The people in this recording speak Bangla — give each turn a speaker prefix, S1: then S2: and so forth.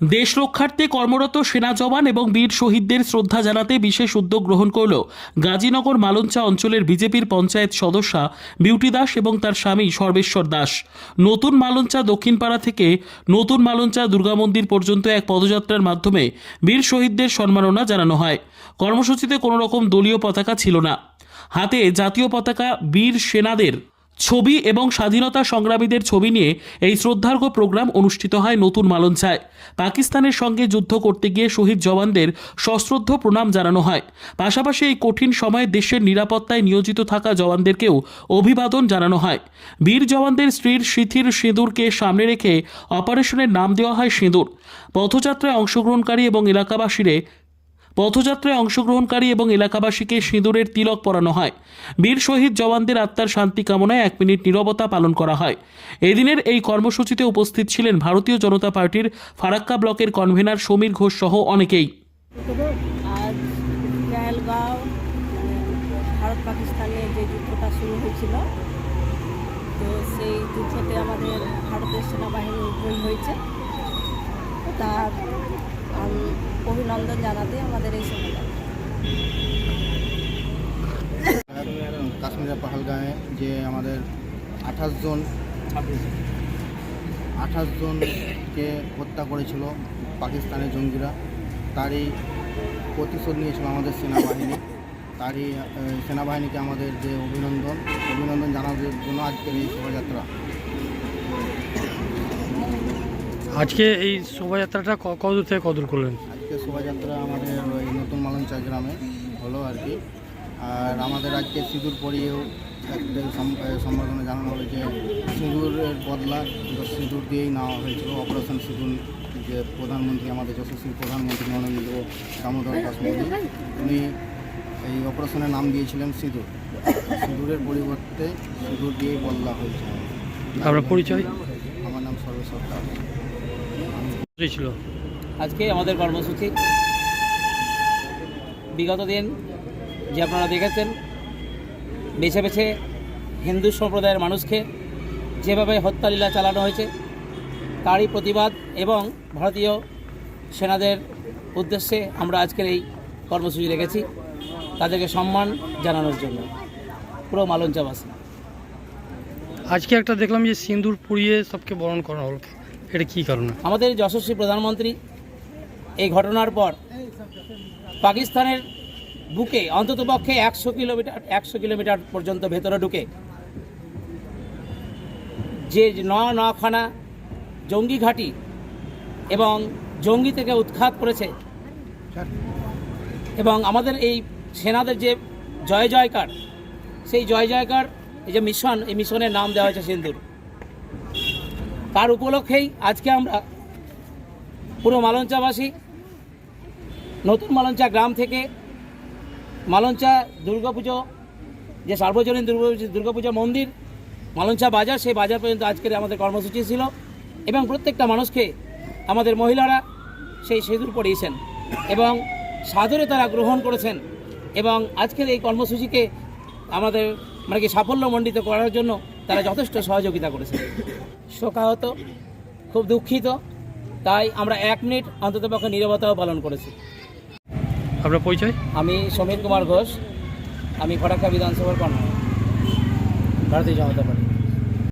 S1: দেশ রক্ষার্থে কর্মরত সেনা জওয়ান এবং বীর শহীদদের শ্রদ্ধা জানাতে বিশেষ উদ্যোগ গ্রহণ করল গাজীনগর মালঞ্চা অঞ্চলের বিজেপির পঞ্চায়েত সদস্যা বিউটি দাস এবং তার স্বামী সর্বেশ্বর দাস। নতুন মালঞ্চা দক্ষিণপাড়া থেকে নতুন মালঞ্চা দুর্গামন্দির পর্যন্ত এক পদযাত্রার মাধ্যমে বীর শহীদদের সম্মাননা জানানো হয়। কর্মসূচিতে কোনো রকম দলীয় পতাকা ছিল না। হাতে জাতীয় পতাকা বীর সেনাদের ছবি এবং স্বাধীনতা সংগ্রামীদের ছবি নিয়ে এই শ্রদ্ধার্ঘ্য প্রোগ্রাম অনুষ্ঠিত হয় নতুন মালঞ্চায়। পাকিস্তানের সঙ্গে যুদ্ধ করতে গিয়ে শহীদ জওয়ানদের সশ্রদ্ধ প্রণাম জানানো হয়। পাশাপাশি এই কঠিন সময়ে দেশের নিরাপত্তায় নিয়োজিত থাকা জওয়ানদেরকেও অভিবাদন জানানো হয়। বীর জওয়ানদের স্ত্রীর শিথির সিঁদুরকে সামনে রেখে অপারেশনের নাম দেওয়া হয় সিঁদুর। পথযাত্রায় অংশগ্রহণকারী এবং এলাকাবাসীরে পথযাত্রায় অংশগ্রহণকারী এবং এলাকাবাসীকে সিঁদুরের তিলক পরানো হয়। বীর শহীদ জওয়ানদের আত্মার শান্তি কামনায় এক মিনিট নীরবতা পালন করা হয়। এদিনের এই কর্মসূচিতে উপস্থিত ছিলেন ভারতীয় জনতা পার্টির ফারাক্কা ব্লকের কনভেনার সমীর ঘোষ সহ অনেকেই।
S2: মানে ভারত পাকিস্তানে যে যুদ্ধটা শুরু হয়েছিল, তো সেই যুদ্ধতে আমাদের ভারতের সেনাবাহিনী হয়েছে। তার অভিনন্দন জানাতে আমাদের এই শোভাযাত্রা
S3: কাশ্মীরের পাহালগাঁয়ে যে আমাদের আঠাশ জন আঠাশ জনকে হত্যা করেছিল পাকিস্তানের জঙ্গিরা, তারই প্রতিশোধ নিয়েছিল আমাদের সেনাবাহিনী, তারই সেনাবাহিনীকে আমাদের যে অভিনন্দন অভিনন্দন জানানোর জন্য আজকের এই শোভাযাত্রা।
S4: আজকে এই শোভাযাত্রাটা ক- কতদূর থেকে কদূর করলেন?
S3: আজকে শোভাযাত্রা আমাদের ওই নতুন মালঞ্চা গ্রামে হলো আর কি। আর আমাদের আজকে সিঁদুর পরিয়েও সম্বর্ধনা জানানো হয়েছে সিঁদুরের বদলা সিঁদুর দিয়েই নেওয়া হয়েছিল। অপারেশন সিঁদুর যে প্রধানমন্ত্রী আমাদের যশস্বী প্রধানমন্ত্রী নরেন্দ্র দামোদর দাস মোদী উনি এই অপারেশনের নাম দিয়েছিলেন সিঁদুর। সিঁদুরের পরিবর্তে সিঁদুর দিয়েই বদলা হয়েছে।
S4: আপনার পরিচয়?
S3: আমার নাম সর্বেশ্বর দাস।
S4: ছিল।
S5: আজকে আমাদের কর্মসূচি। বিগত দিন যে আপনারা দেখেছেন বেছে বেছে হিন্দু সম্প্রদায়ের মানুষকে যেভাবে হত্যালীলা চালানো হয়েছে তারই প্রতিবাদ এবং ভারতীয় সেনাদের উদ্দেশ্যে আমরা আজকের এই কর্মসূচি রেখেছি তাদেরকে সম্মান জানানোর জন্য। পুরো মালঞ্চাবাসী
S4: আজকে একটা দেখলাম যে সিন্দুর পুড়িয়ে সবকে বরণ করা হলো। এটা কি কারণে?
S5: আমাদের যশস্বী প্রধানমন্ত্রী এই ঘটনার পর পাকিস্তানের বুকে অন্ততপক্ষে একশো কিলোমিটার একশো কিলোমিটার পর্যন্ত ভেতরে ঢুকে যে ন নখানা জঙ্গি ঘাঁটি এবং জঙ্গি থেকে উৎখাত করেছে এবং আমাদের এই সেনাদের যে জয় জয়কার, সেই জয় জয়কার, এই যে মিশন, এই মিশনের নাম দেওয়া হয়েছে সিন্দুর। তার উপলক্ষেই আজকে আমরা পুরো মালঞ্চাবাসী, নতুন মালঞ্চা গ্রাম থেকে মালঞ্চা দুর্গাপুজো, যে সার্বজনীন দুর্গা দুর্গাপূজা মন্দির, মালঞ্চা বাজার, সেই বাজার পর্যন্ত আজকের আমাদের কর্মসূচি ছিল এবং প্রত্যেকটা মানুষকে, আমাদের মহিলারা সেই সিঁদুর পরিয়েছেন এবং সাদরে তারা গ্রহণ করেছেন এবং আজকের এই কর্মসূচিকে আমাদের মানে কি সাফল্যমণ্ডিত করার জন্য তারা যথেষ্ট সহযোগিতা করেছে। শোকাহত খুব দুঃখিত। তাই আমরা এক মিনিট অন্ততপক্ষে নিরবতাও পালন করেছি।
S4: আপনার পরিচয়?
S5: আমি সমীর কুমার ঘোষ। আমি ফটাক্কা বিধানসভার কর্মী ভারতীয় জনতা পার্টি।